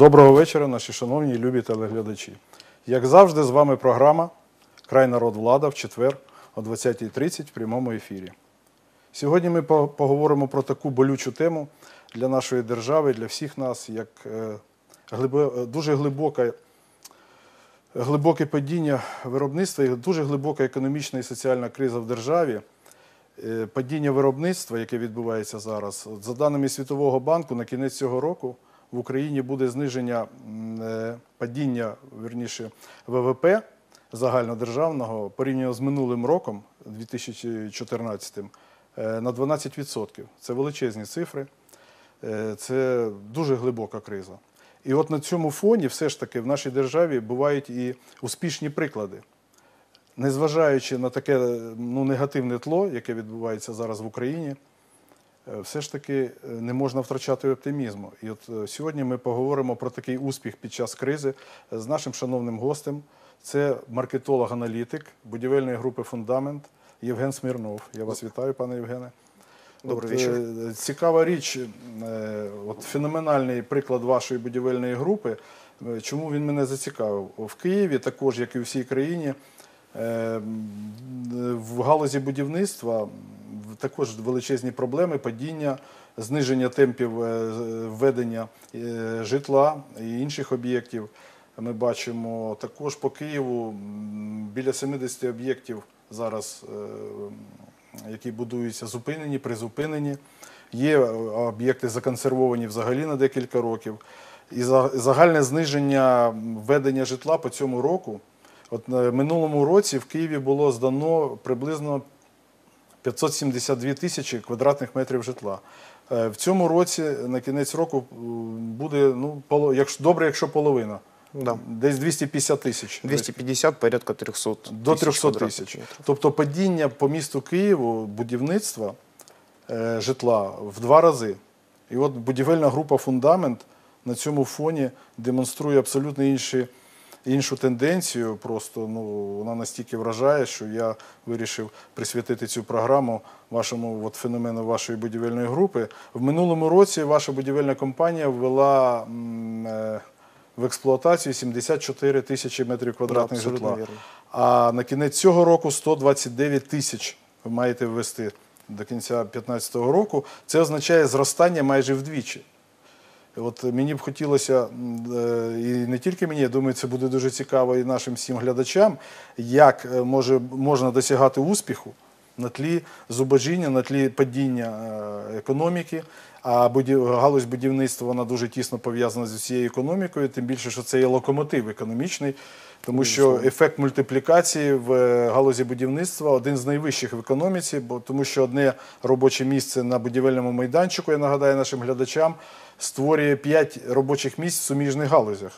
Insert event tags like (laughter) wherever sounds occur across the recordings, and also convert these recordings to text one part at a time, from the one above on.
Доброго вечора, наші шановні і любі телеглядачі. Як завжди, з вами програма Край народ влада в четвер о 20.30 в прямому ефірі. Сьогодні ми поговоримо про таку болючу тему для нашої держави, для всіх нас, як е, е, дуже глибока, глибоке падіння виробництва і дуже глибока економічна і соціальна криза в державі. Е, Падіння виробництва, яке відбувається зараз, за даними Світового банку, на кінець цього року в Україні буде зниження е, падіння, верніше, ВВП загальнодержавного порівняно з минулим роком, 2014, е, на 12%. Це величезні цифри, Е, це дуже глибока криза. І от на цьому фоні все ж таки в нашій державі бувають і успішні приклади незважаючи на таке ну, негативне тло, яке відбувається зараз в Україні, все ж таки е, не можна втрачати оптимізму. І от е, сьогодні ми поговоримо про такий успіх під час кризи з нашим шановним гостем. Це маркетолог-аналітик будівельної групи Фундамент Євген Смірнов. Я вас вітаю, пане Євгене. Добрий вечір. е, Цікава річ, е, от феноменальний приклад вашої будівельної групи. Е, Чому він мене зацікавив? В Києві, також як і в всій країні, е, в галузі будівництва також величезні проблеми, падіння, зниження темпів е, введення е, житла і інших об'єктів. Ми бачимо також по Києву біля 70 об'єктів зараз е, які будуються зупинені, призупинені. Є об'єкти законсервовані взагалі на декілька років. І загальне зниження введення житла по цьому року. От минулому році в Києві було здано приблизно 572 тисячі квадратних метрів житла. Е, В цьому році на кінець року буде ну, поло- якщо, добре, якщо половина. Да. Десь 250 тисяч. 250, порядка 300 До 300 тисяч. Тобто падіння по місту Києву будівництва е, житла в два рази. І от будівельна група Фундамент на цьому фоні демонструє абсолютно інші, іншу тенденцію. Просто ну, вона настільки вражає, що я вирішив присвятити цю програму вашому от, феномену вашої будівельної групи. В минулому році ваша будівельна компанія ввела м, е, в експлуатацію 74 тисячі метрів квадратних абсолютно житла. вірно. А на кінець цього року 129 тисяч ви маєте ввести до кінця 2015 року. Це означає зростання майже вдвічі. От мені б хотілося, е, і не тільки мені, я думаю, це буде дуже цікаво і нашим всім глядачам, як е, може, можна досягати успіху на тлі зубожіння, на тлі падіння е, економіки. А галузь будівництва вона дуже тісно пов'язана з усією економікою, тим більше, що це є локомотив економічний, тому що ефект мультиплікації в е, галузі будівництва один з найвищих в економіці, бо тому що одне робоче місце на будівельному майданчику, я нагадаю нашим глядачам, створює 5 робочих місць в суміжних галузях.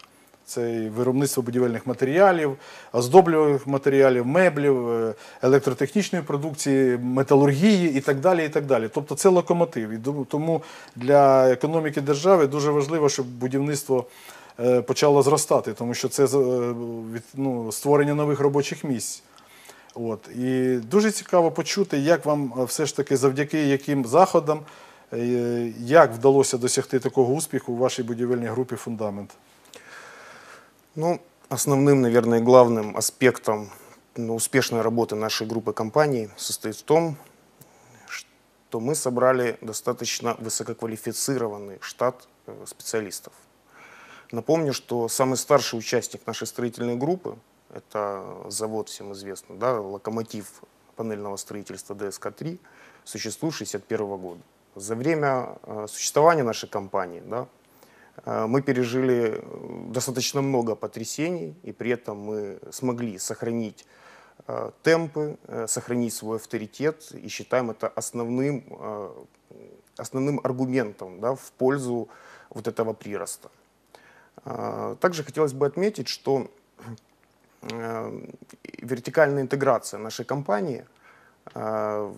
Це виробництво будівельних матеріалів, оздоблювальних матеріалів, меблів, е, електротехнічної продукції, металургії і так далі. І так далі. Тобто це локомотив. І тому для економіки держави дуже важливо, щоб будівництво е, почало зростати, тому що це е, ну, створення нових робочих місць. От. І дуже цікаво почути, як вам все ж таки завдяки яким заходам, як вдалося досягти такого успіху у вашій будівельній групі фундамент. Ну, основным, наверное, главным аспектом ну, успешной работы нашей группы компаний состоит в том, что мы собрали достаточно высококвалифицированный штат э, специалистов. Напомню, что самый старший участник нашей строительной группы, это завод всем известный, да, локомотив панельного строительства ДСК-3, существует с 1961 года. За время э, существования нашей компании да, мы пережили э, достаточно много потрясений, и при этом мы смогли сохранить э, темпы, э, сохранить свой авторитет, и считаем это основным, э, основным аргументом да, в пользу вот этого прироста. Также хотелось бы отметить, что э, вертикальная интеграция нашей компании э,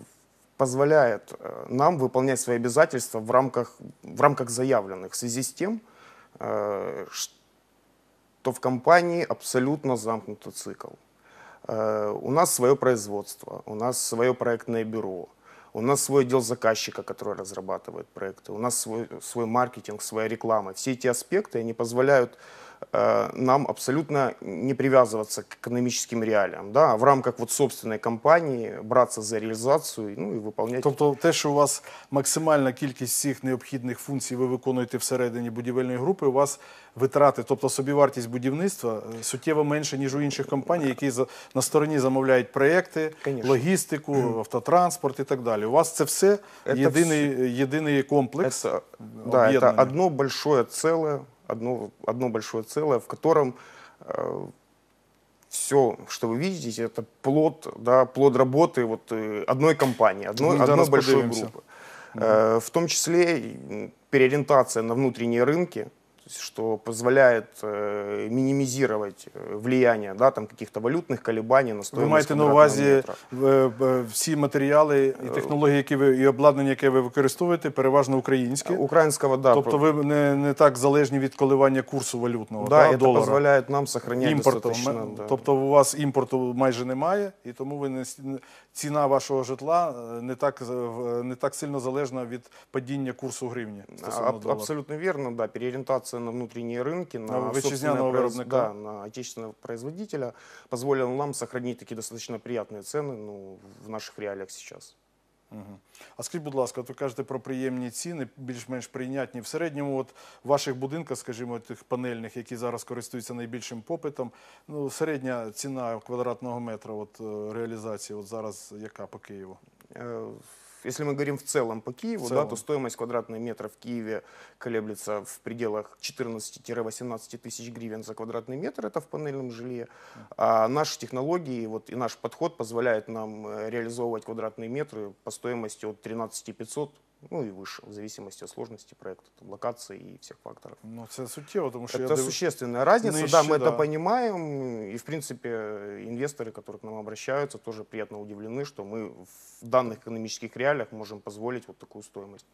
позволяет э, нам выполнять свои обязательства в рамках, в рамках заявленных в связи с тем, э, что в компании абсолютно замкнутый цикл. Э, У нас свое производство, у нас свое проектное бюро, У нас свой отдел заказчика, который разрабатывает проекты. У нас свой, свой маркетинг, своя реклама. Все эти аспекты, они позволяют нам абсолютно не привязываться к экономическим реалиям. Да? а В рамках вот собственной компании браться за реализацию ну, и выполнять Тобто те, що у вас максимальна кількість всіх необхідних функцій ви виконуєте всередині будівельної групи, у вас витрати, тобто собівартість будівництва е, суттєво менше, ніж у інших компаній, які за- на стороні замовляють проекти, Конечно. логістику, автотранспорт і так далі. У вас це все Це єдиний, єдиний комплекс. Это, да, это объединенный. одно большое целое, Одно, одно большое целое, в котором все, что вы видите, это плод, да, плод работы вот, э, одной компании, одной, Ну, одной большой группы. Э, В том числе переориентация на внутренние рынки, что позволяет э, минимизировать э, влияние да, там, каких-то валютных колебаний на Ви стоимость маєте на квадратного увазі метра. е, е, всі матеріали і технології, які ви і обладнання, яке ви використовуєте, переважно українське. Украинского, да, Тобто ви не, не так залежні від коливання курсу валютного да, да, это долара. позволяет нам сохранять імпорту. достаточно... М- да. Тобто у вас імпорту майже немає, і тому ви не, с- не- ціна вашого житла е, не так, з- в- не так сильно залежна від падіння курсу гривні стосовно Аб- долара. Абсолютно верно, да. Переориентация на внутренние рынки, на, На вытчизняного собственное произ- виробника. да, на отечественного производителя позволило нам сохранить такие достаточно приятные цены ну, в наших реалиях сейчас. Мгм. А скажіть, будь ласка, от ви кажете про приємні ціни, більш-менш прийнятні. В середньому, от в ваших будинках, скажімо, тих панельних, які зараз користуються найбільшим попитом, ну, середня ціна квадратного метра от, е, реалізації от зараз яка по Києву? Если мы говорим в целом по Киеву, В да, целом. то стоимость квадратного метра в Киеве колеблется в пределах 14-18 тысяч гривен за квадратный метр, это в панельном жилье. А наши технологии вот, и наш подход позволяет нам э, реализовывать квадратные метры по стоимости от 13 500 ну и выше в зависимости от сложности проекта, там, локації і всіх факторів. Ну, це суттєво, тому що це я существенна див... різниця, да, мы да. це розуміємо, і в принципе инвесторы, які к нам обращаются, тоже приятно удивлены, что мы в данных экономических реалиях можем позволить вот такую стоимость.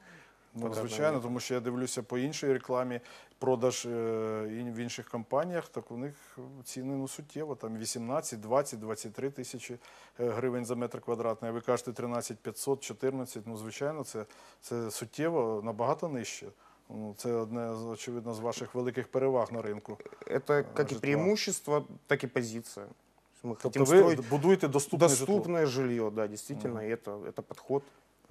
Ну, квадратного звичайно, метра. тому що я дивлюся по іншій рекламі, продаж е, і в інших компаніях, так у них ціни ну, суттєво, там 18, 20, 23 тисячі е, гривень за метр квадратний. А ви кажете 13 500, 14, ну, звичайно, це, це суттєво набагато нижче. Ну, Це одне, з, очевидно, з ваших великих переваг на ринку. Это как и житла. преимущество, так и позиция. То есть Мы Тобто хотим ви строить будуєте доступне житло. доступное жилье, да, действительно, и это, это подход.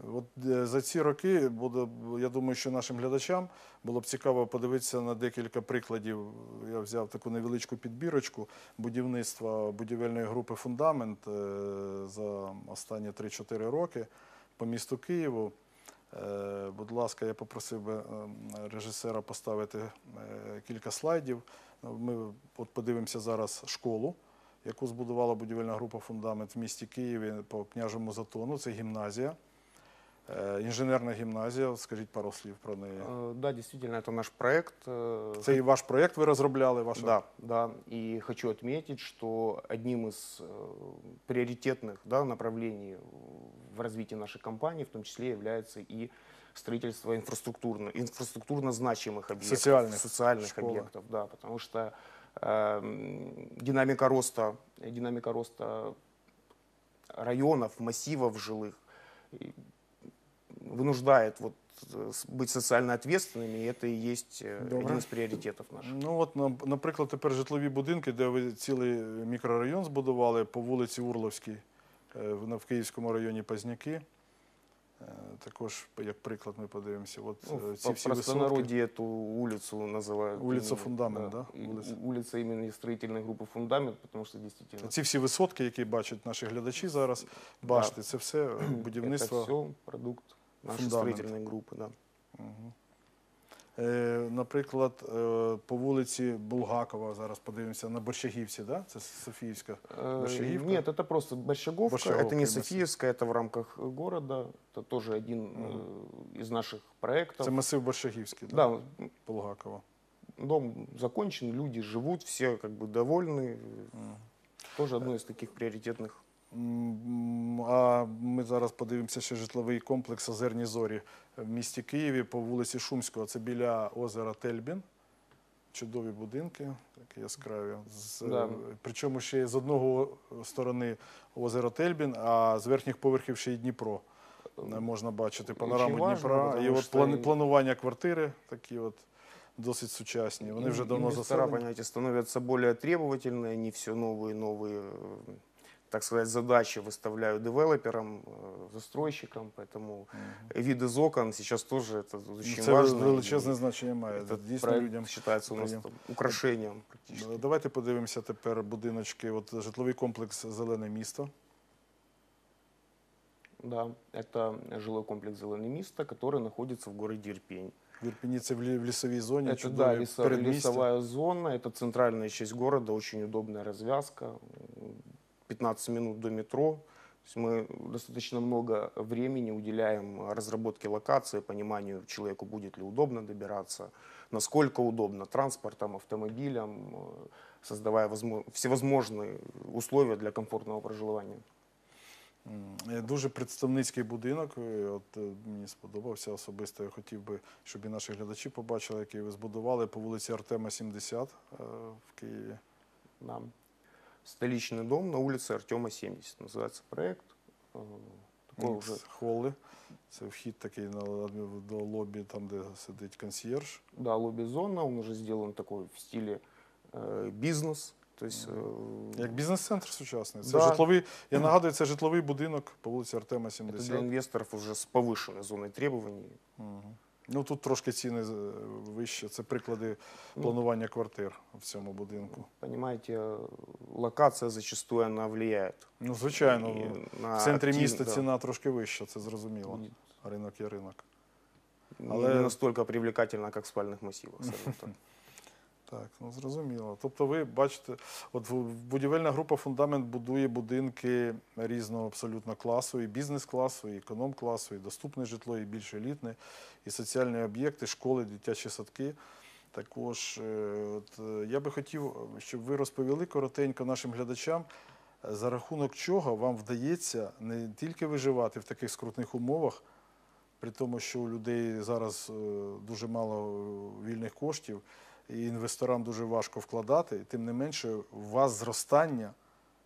От е, за ці роки буде, я думаю, що нашим глядачам було б цікаво подивитися на декілька прикладів. Я взяв таку невеличку підбірочку будівництва будівельної групи Фундамент е, за останні 3-4 роки по місту Києву. Е, Будь ласка, я попросив би режисера поставити кілька слайдів. Ми от подивимося зараз школу, яку збудувала будівельна група Фундамент в місті Києві по княжому затону. Це гімназія. Е, Інженерна гімназія, От скажіть пару слів про неї. Э, Да, действительно, это наш проект. э, Це і ваш проєкт ви розробляли? Ваша... Да, да. И хочу отметить, что одним из э, приоритетных да, направлений в развитии нашей компании в том числе является и строительство инфраструктурно, инфраструктурно значимых объектов, Социальных социальных школы. объектов, да, потому что э, м, динамика роста, динамика роста районов, массивов жилых и вынуждает вот э, с- быть социально ответственными, и это и есть э, Добро. один из приоритетов наших. Ну от, нам- наприклад, тепер житлові будинки, де ви цілий мікрорайон збудували по вулиці Урловській, е, в- на- в Київському районі Пазняки. Е, Також, як приклад, ми подивимося. От Ну, е, в ці всі висотки. простонародье эту улицу называют... Улица именно, Фундамент, да? и- Улица. Улица именно строительной группы «Фундамент», потому что действительно Ці всі висотки, які бачать наші глядачі зараз, Да. бачите, це все е, это будівництво. все продукт нашей Фундамент. строительной группы. Да. Е, Наприклад, е, по вулиці Булгакова, зараз подивимося на Борщагівці, да? це Софіївська. Э, Борщагивка? Нет, это просто Борщаговка, Борщаговка, это не да, Софиевская, это в рамках э, города, это тоже один э, из наших проектов. Це масив Борщагівський, да? Да, Булгакова. дом закончен, люди живут, все как бы довольны. Тоже одно из таких приоритетных М, А ми зараз подивимося ще житловий комплекс Озерні Зорі в місті Києві по вулиці Шумського. Це біля озера Тельбін. Чудові будинки, такі яскраві. З, Да. е, Причому ще з одного сторони озеро Тельбін, а з верхніх поверхів ще й Дніпро. Е, Можна бачити панораму важно, Дніпра. потому І от що плани- і- планування квартири такі от досить сучасні. Вони вже давно Инвестора, заселені. понимаете, становятся более требовательны, они все новые, новые, э, так сказать, задачи выставляют девелоперам, э, застройщикам, поэтому вид из окон сейчас тоже это Ну, очень Це важно. величезне и значення має. Этот Дійсно проект людям. считается у нас приєм- там украшением практически. Ну, Давайте подивимося тепер будиночки. От житловий комплекс Зелене місто. Да, это жилой комплекс «Зеленый Миста», который находится в городе Ирпень. В Ірпіні це в лі- в лісовій зоні, Это, чудові да, лесо- передмістя. лесовая зона, это центральная часть города, очень удобная развязка, м, 15 минут до метро. То есть мы достаточно много времени уделяем разработке локации, пониманию человеку, будет ли удобно добираться, насколько удобно транспортом, автомобилем, э, создавая возмо- всевозможные условия для комфортного проживания. М, е, Дуже представницький будинок. е, От е, мені сподобався особисто. Я хотів би, щоб і наші глядачі побачили, який ви збудували по вулиці Артема 70 е, в Києві. Да. Столичный дом на улице Артема 70 называется проект. Э, Такой уже Холли. Це вхід такий на до лобі, там де сидить консьєрж. Да, лобби-зона, он уже сделан такой в стиле э, бизнес. То есть, э, Як бізнес-центр сучасний. Це Да. житловий. Я нагадую, це житловий будинок по вулиці Артема это для 70. инвесторов уже с повышенной зоной требований. Мгм. Ну тут трошки ціни е, вище. Це приклади Ну. планування квартир в цьому будинку. Понимаете, локація зачастую она влияет. Ну, звичайно, І на в центрі актив- міста да. ціна трошки вища, це зрозуміло. Ринок є ринок. Але... Не настільки настолько привлекательна, як в спальних масивах. скажем так. (laughs) Так, ну зрозуміло. Тобто, ви бачите, от будівельна група фундамент будує будинки різного абсолютно класу, і бізнес-класу, і економ-класу, і доступне житло, і більш елітне, і соціальні об'єкти, школи, дитячі садки. Також е, от, е, я би хотів, щоб ви розповіли коротенько нашим глядачам, е, за рахунок чого вам вдається не тільки виживати в таких скрутних умовах, при тому, що у людей зараз дуже мало вільних коштів, і інвесторам дуже важко вкладати, і тим не менше, у вас зростання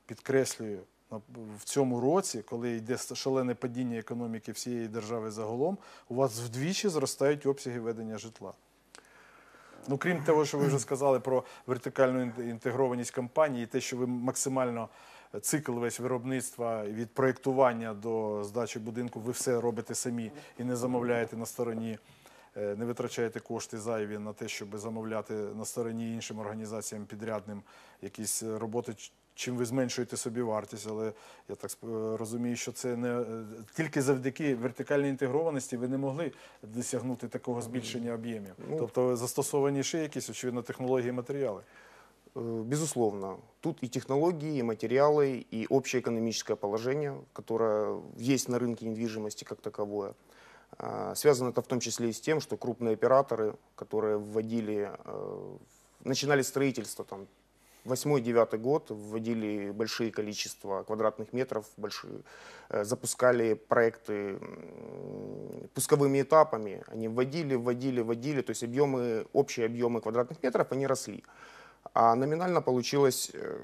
підкреслюю в цьому році, коли йде шалене падіння економіки всієї держави загалом, у вас вдвічі зростають обсяги ведення житла. Ну, крім того, що ви вже сказали про вертикальну інтегрованість компанії, і те, що ви максимально е, цикл весь виробництва від проєктування до здачі будинку, ви все робите самі і не замовляєте на стороні, не витрачаєте кошти зайві на те, щоб замовляти на стороні іншим організаціям підрядним якісь е, роботи. ч- Чим ви зменшуєте собі вартість, але я так сп- розумію, що це не е, тільки завдяки вертикальній інтегрованості ви не могли досягнути такого збільшення об'ємів. Ну, Тобто застосовані ще якісь очевидно технології і матеріали. Э, Безусловно, тут и технологии, и материалы, и общее экономическое положение, которое есть на рынке недвижимости как таковое. А, Связано это в том числе и с тем, что крупные операторы, которые вводили, э, начинали строительство там, 8-9 год, вводили большие количества квадратных метров, большие, э, запускали проекты пусковыми этапами, они вводили, вводили, вводили, то есть объемы, общие объемы квадратных метров, они росли. А номинально получилось, э,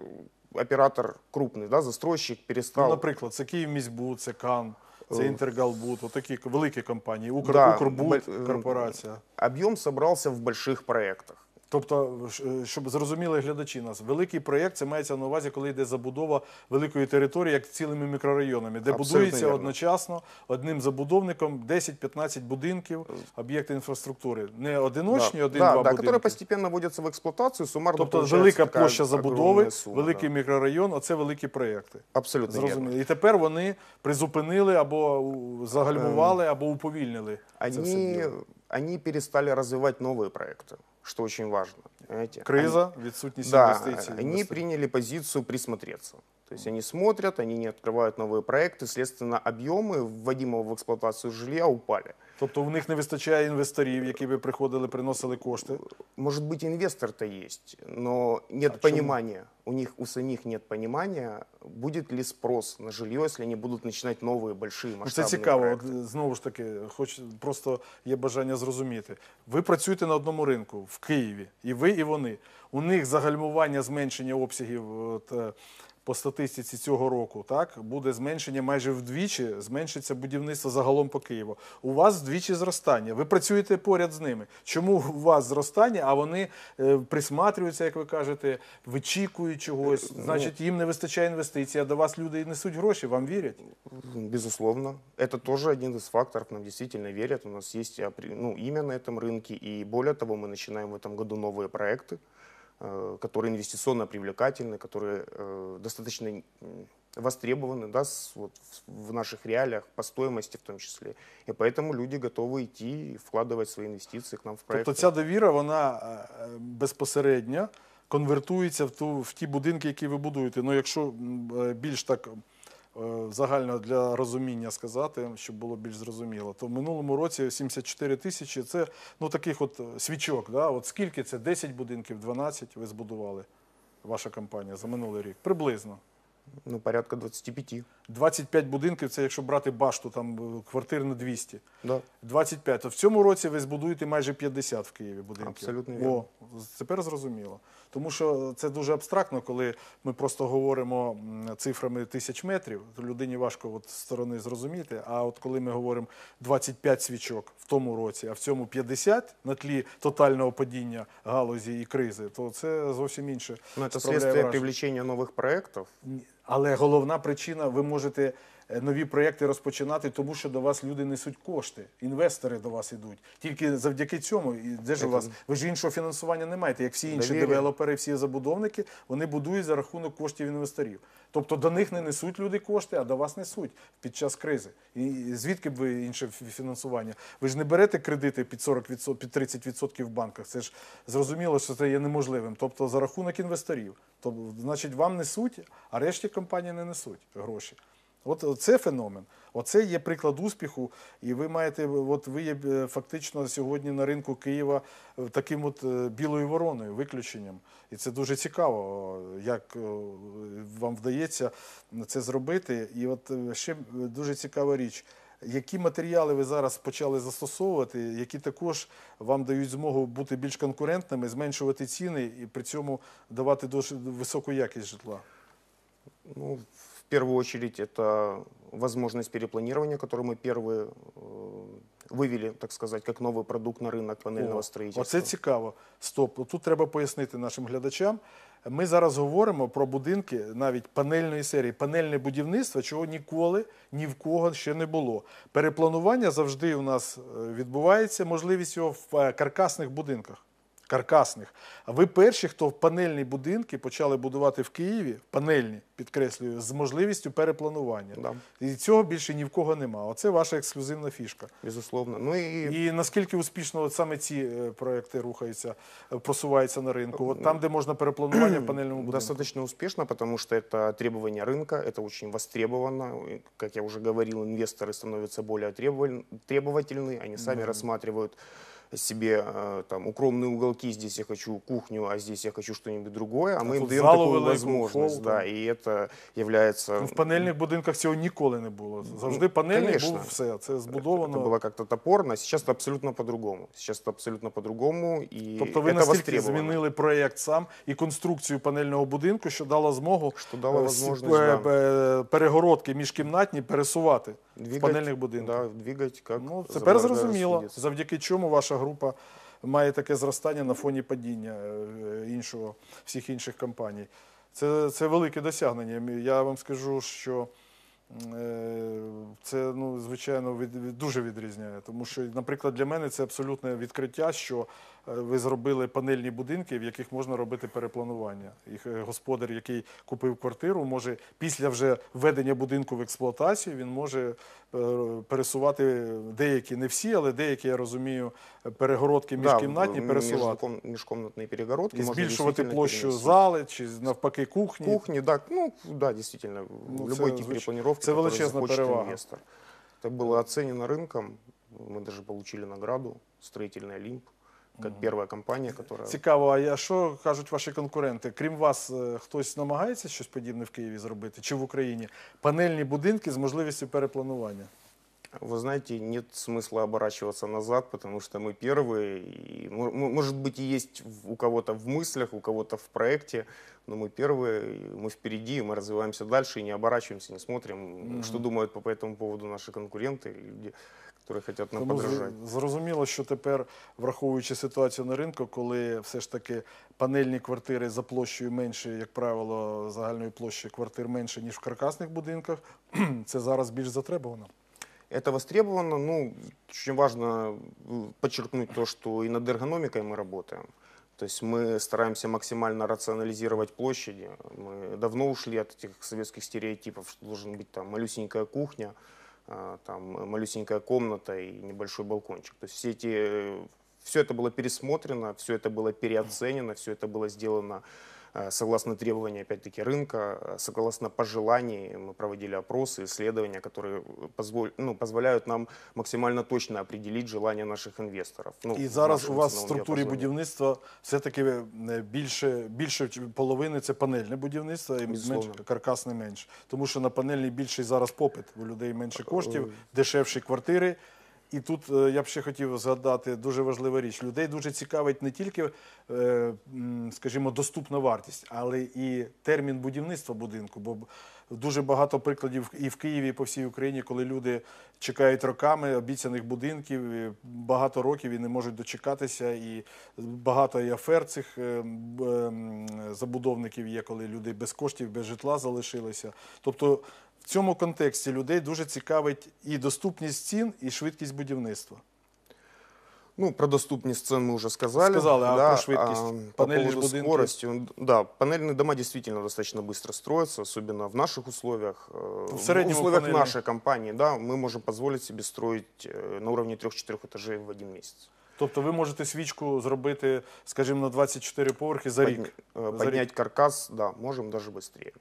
оператор крупный, да, застройщик Ну, перестал... наприклад, це Київміськбуд, це Кан, це Интергалбут, вот такие великі компанії, Укр, Да, Укрбуд, корпорация. Объем собрался в больших проектах. Тобто, ш- щоб зрозуміли глядачі нас, великий проєкт це мається на увазі, коли йде забудова великої території, як цілими мікрорайонами, де Абсолютно будується вірно. одночасно одним забудовником 10-15 будинків, об'єкти інфраструктури. Не одиночні, да, один-два да, да, будинки. которые постепенно вводятся в эксплуатацию, суммарно Тобто получается велика такая площа забудови, огромная сумма, великий да. мікрорайон, оце великі проєкти. Абсолютно верно. Зрозуміло. І тепер вони призупинили або у- загальмували, або уповільнили. це все Они, діло. они перестали развивать новые проекты, что очень важно. Понимаете? Криза, відсутність Да, інвестицій. они інвесторів. приняли позицию присмотреться. То есть они смотрят, они не открывают новые проекты, следственно, объемы вводимого в эксплуатацию жилья упали. Тобто в них не вистачає інвесторів, які би приходили, приносили кошти. Может быть, инвестор-то есть, но нет А чему? понимания. У них у самих нет понимания, будет ли спрос на жилье, если они будут начинать новые большие Ну, Це масштабные цікаво. От, проекты. знову ж таки, хоч просто є бажання зрозуміти. Ви працюєте на одному ринку в Києві, і ви, і вони. У них загальмування зменшення обсягів от, е, по статистиці цього року, так буде зменшення майже вдвічі, зменшиться будівництво загалом по Києву. У вас вдвічі зростання. Ви працюєте поряд з ними. Чому у вас зростання, а вони е, присматрюються, як ви кажете, вичікують чогось? Значить, їм не вистачає інвестицій, а до вас люди і несуть гроші, вам вірять. Безусловно. Это тоже один из факторов. Нам действительно верят. У нас есть опре- ну, имя на этом рынке. И более того, мы начинаем в этом году новые проекты, э, которые инвестиционно привлекательны, которые э, достаточно м, востребованы да, с- вот, в- в наших реалиях, по стоимости в том числе. И поэтому люди готовы идти и вкладывать свои инвестиции к нам в проекты. Тобто ця довіра, вона е, е, безпосередньо конвертується в, ту, в ті будинки, які ви будуєте. Ну, якщо м, е, більш так е, загально для розуміння сказати, щоб було більш зрозуміло, то в минулому році 74 тисячі це ну, таких от е, свічок. Да? От скільки це? 10 будинків, 12 ви збудували, ваша компанія за минулий рік? Приблизно. Ну, порядка 25. 25 будинків це якщо брати башту, там е, квартир на 200. Да. 25. То в цьому році ви збудуєте майже 50 в Києві будинків. Абсолютно вірно. О, тепер зрозуміло. Тому що це дуже абстрактно, коли ми просто говоримо цифрами тисяч метрів, то людині важко от з сторони зрозуміти. А от коли ми говоримо 25 свічок в тому році, а в цьому 50 на тлі тотального падіння галузі і кризи, то це зовсім інше. Но это справляє следствие враження. привлечения новых проектов. Ні. Але головна причина, ви можете нові проекти розпочинати, тому що до вас люди несуть кошти, інвестори до вас йдуть. Тільки завдяки цьому, і де ж у вас ви ж іншого фінансування не маєте, як всі інші Довір'я. девелопери, всі забудовники, вони будують за рахунок коштів інвесторів. Тобто до них не несуть люди кошти, а до вас несуть під час кризи. І і звідки б ви інше фінансування? Ви ж не берете кредити під 40%, під 30% в банках. Це ж зрозуміло, що це є неможливим. Тобто за рахунок інвесторів. Тобто, значить, вам несуть, а решті компанії не несуть гроші. От це феномен. Оце є приклад успіху, і ви маєте, от ви є е, фактично сьогодні на ринку Києва е, таким от е, білою вороною, виключенням. І це дуже цікаво, як вам вдається це зробити. І от ще дуже цікава річ. Які матеріали ви зараз почали застосовувати, які також вам дають змогу бути більш конкурентними, зменшувати ціни і при цьому давати дуже високу якість житла? Ну, первую очередь, это возможность перепланирования, которую мы первые э, вывели, так сказать, как новый продукт на рынок панельного О, строительства. Оце цікаво. Стоп. Тут треба пояснити нашим глядачам. Ми зараз говоримо про будинки навіть панельної серії, панельне будівництво, чого ніколи ні в кого ще не було. Перепланування завжди у нас е, відбувається, можливість його в е, каркасних будинках. Каркасних. А ви перші, хто в панельні будинки почали будувати в Києві, панельні, підкреслюю, з можливістю перепланування. Да. І цього більше ні в кого нема. Оце ваша ексклюзивна фішка. Безусловно. Ну и І наскільки успішно от саме ці е, проекти рухаються, е, просуваються на ринку? От там, де можна перепланування в панельному будинку. достаточно успешно, потому что это требование рынка, это очень востребовано. И, Как я уже говорил, инвесторы становятся более требоваль- требовательны, они сами рассматривают себе э, там укромные уголки, здесь я хочу кухню, а здесь я хочу что-нибудь другое, а, мы им тут даем залу такую велику, возможность, холл, да, там. и это является... Ну, В панельних будинках цього ніколи не було. Завжди панельний конечно. був все. Це Это збудовано. было как-то топорно, сейчас это абсолютно по-другому. Сейчас это абсолютно по-другому, и Тобто ви это настільки востребовано. змінили проєкт сам і конструкцію панельного будинку, що дало змогу Що дало е, с- возможность, е, да. е, перегородки міжкімнатні пересувати в Двигать, панельних будинках. Да, двигать как Ну, тепер зрозуміло, заблагорассудится. завдяки чому ваша група має таке зростання на фоні падіння е, іншого, всіх інших компаній. Це, це велике досягнення. Я вам скажу, що е, це, ну, звичайно, від, від- дуже відрізняє. Тому що, наприклад, для мене це абсолютне відкриття, що ви зробили панельні будинки, в яких можна робити перепланування. Їх е, господар, який купив квартиру, може після вже введення будинку в експлуатацію, він може е, пересувати деякі, не всі, але деякі, я розумію, перегородки Да, міжкімнатні в- пересувати. межком- межкомнатные перегородки. І можно збільшувати действительно площу перенести. зали чи навпаки кухні. Кухни, да, ну да, действительно, Ну, любой це тип звич- перепланировки, це который величезна захочет перевага. инвестор. Это было оценено рынком, мы даже получили награду «Строительный Олимп», как первая компания, которая... Цікаво, а я- що кажуть ваші конкуренти? Крім вас, е, хтось намагається щось подібне в Києві зробити чи в Україні? Панельні будинки з можливістю перепланування. Вы знаете, нет смысла оборачиваться назад, потому что мы первые. И, мо- мо- может быть, и есть в- у кого-то в мыслях, у кого-то в проекте, но мы первые, и мы впереди, и мы развиваемся дальше, и не оборачиваемся, не смотрим, что думают по, по этому поводу наши конкуренты, и люди, которые хотят нам Тому з- подражать. зрозуміло, що тепер, враховуючи ситуацію на ринку, коли все ж таки панельні квартири за площею менше, як правило, загальної площі квартир менше, ніж в каркасних будинках, (clears throat) це зараз більш затребувано. Это востребовано. Ну, очень важно э, подчеркнуть то, что и над эргономикой мы работаем. То есть мы стараемся максимально рационализировать площади. Мы давно ушли от этих советских стереотипов, что должен быть там малюсенькая кухня, а, там малюсенькая комната и небольшой балкончик. То есть все эти, все это было пересмотрено, все это было переоценено, все это было сделано э, согласно требованиям, опять-таки, рынка, э, согласно пожеланий. Мы проводили опросы, исследования, которые позволь- ну, позволяют нам максимально точно определить желания наших инвесторов. Ну, І в зараз нашем у вас в ценовом структурі диапазоне. будівництва все-таки е, більше, більше половини це панельне будівництво і менше Безусловно. каркасне менше. Тому що на панельний більший зараз попит. У людей менше Е, коштів, дешевші квартири. І тут е, я б ще хотів згадати дуже важлива річ. Людей дуже цікавить не тільки, е, скажімо, доступна вартість, але і термін будівництва будинку. Бо дуже багато прикладів і в Києві, і по всій Україні, коли люди чекають роками обіцяних будинків, багато років і не можуть дочекатися. І багато і афер цих е, ем, забудовників є, коли люди без коштів, без житла залишилися. Тобто цьому контексті людей дуже цікавить і доступність цін, і швидкість будівництва. Ну, про доступность цен мы уже сказали. Сказали, а про швидкість? по Панельні ж поводу будинки? скорости. он- Да, панельные дома действительно достаточно быстро строятся, особенно в наших условиях. э, В среднем в условиях панельные- нашей компании, да, мы можем позволить себе строить э, на уровне 3-4 этажей в один месяц. Тобто ви можете свічку зробити, скажімо, на 24 поверхи за рік. Подня- э, За рік. Поднять каркас, да, можем даже быстрее.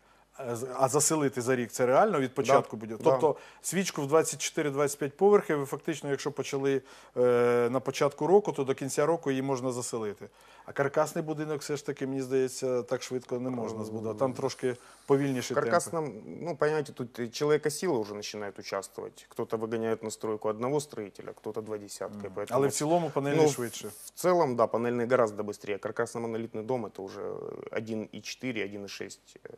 Е, з- А заселити за рік це реально від початку Да, буде? да. Тобто свічку в 24-25 поверхів, ви фактично, якщо почали е, на початку року, то до кінця року її можна заселити. А каркасний будинок все ж таки, мені здається, так швидко не можна збудувати. Там трошки повільніші В темпи. каркасном, ну, понимаете, тут и человека сила уже начинает участвовать. Кто-то выгоняет на стройку одного строителя, кто-то два десятка. и Поэтому Але в цілому панельні Ну, швидше. В целом, да, панельные гораздо быстрее. Каркасно-монолитный дом это уже 1,4, 1,6 э,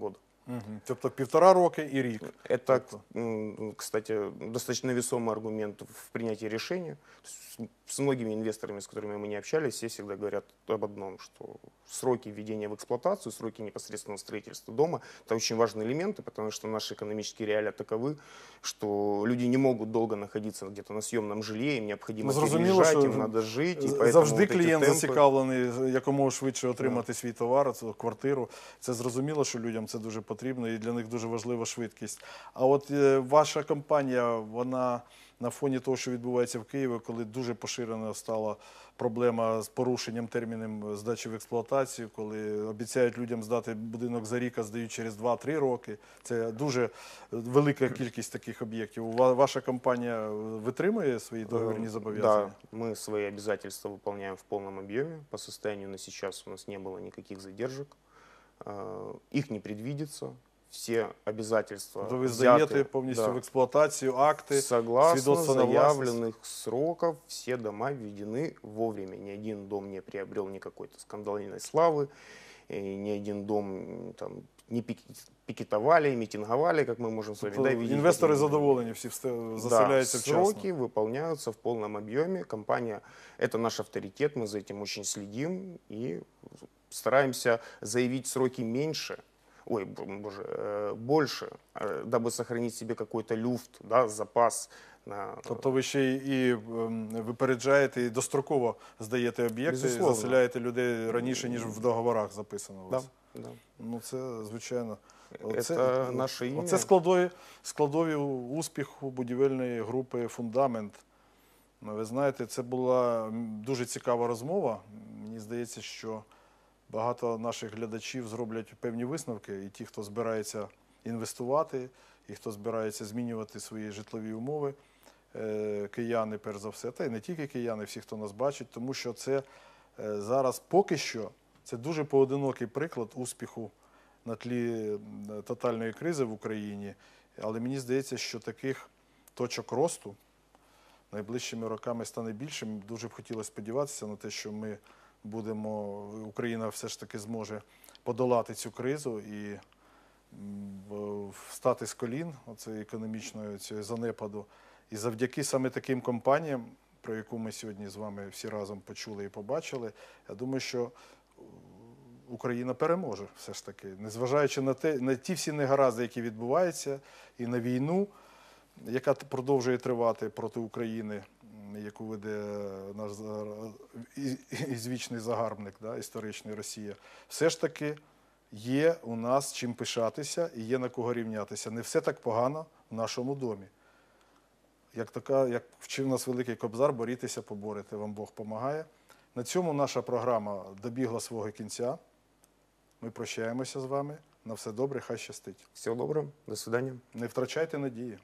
года. Угу. Тобто півтора роки і рік. Это, Тобто. кстати, достаточно весомый аргумент в принятии решения. То есть с- С многими инвесторами, с которыми мы не общались, все всегда говорят об одном, что сроки введения в эксплуатацию, сроки непосредственного строительства дома – это очень важные элементы, потому что наши экономические реалии таковы, что люди не могут долго находиться где-то на съемном жилье, им необходимо Ну, зрозуміло, переезжать, що им надо жить. и З- поэтому Завжди вот эти клієнт темпы- зацікавлений якомога швидше отримати свій товар, цю квартиру. Це зрозуміло, що людям це дуже потрібно і для них дуже важлива швидкість. А от е, ваша компанія, вона на фоні того, що відбувається в Києві, коли дуже поширена стала проблема з порушенням термінів здачі в експлуатацію, коли обіцяють людям здати будинок за рік, а здають через 2-3 роки. Це дуже велика кількість таких об'єктів. У ва- Ваша компанія витримує свої договірні зобов'язання? Да, мы свои обязательства выполняем в полном объеме. По состоянию на сейчас у нас не было никаких задержек. Э, Их не предвидится. Все обязательства То ви взяты, здаєте повністю да, в експлуатацію акти, согласно свідоцтво на власність. заявленных сроков, все дома введены вовремя. Ни один дом не приобрел никакой-то скандальной славы, и ни один дом м, там, не пики- пикетовали, митинговали, как мы можем с вами Тобто да, видеть. інвестори какие-нибудь. задоволені, всі вста- заселяються да, вчасно. сроки выполняются в полном объеме. Компания – это наш авторитет, мы за этим очень следим и стараемся заявить сроки меньше, ой, б- боже, э, больше, э, дабы сохранить себе какой-то люфт, да, запас на Тобто ви ще й і ем, випереджаєте і достроково здаєте об'єкти, Безусловно. заселяєте людей раніше, ніж в договорах записано у да, вас. да. Ну це звичайно. Це наше ім'я. Це складові, складові успіху будівельної групи Фундамент. Ну, Ви знаєте, це була м, дуже цікава розмова. Мені здається, що багато наших глядачів зроблять певні висновки, і ті, хто збирається інвестувати, і хто збирається змінювати свої житлові умови, е, кияни, перш за все, та й не тільки кияни, всі, хто нас бачить, тому що це е, зараз поки що це дуже поодинокий приклад успіху на тлі тотальної кризи в Україні. Але мені здається, що таких точок росту найближчими роками стане більшим. Дуже б хотілося сподіватися на те, що ми будемо, Україна все ж таки зможе подолати цю кризу і встати з колін оцеї економічної цієї занепаду. І завдяки саме таким компаніям, про яку ми сьогодні з вами всі разом почули і побачили, я думаю, що Україна переможе все ж таки, незважаючи на те, на ті всі негаразди, які відбуваються, і на війну, яка продовжує тривати проти України, яку веде наш ізвічний загарбник, да, історичний Росія, все ж таки є у нас чим пишатися і є на кого рівнятися. Не все так погано в нашому домі. Як, така, як вчив нас великий кобзар, борітеся, поборете, вам Бог помагає. На цьому наша програма добігла свого кінця. Ми прощаємося з вами. На все добре, хай щастить. Всего доброго, до свидания. Не втрачайте надії.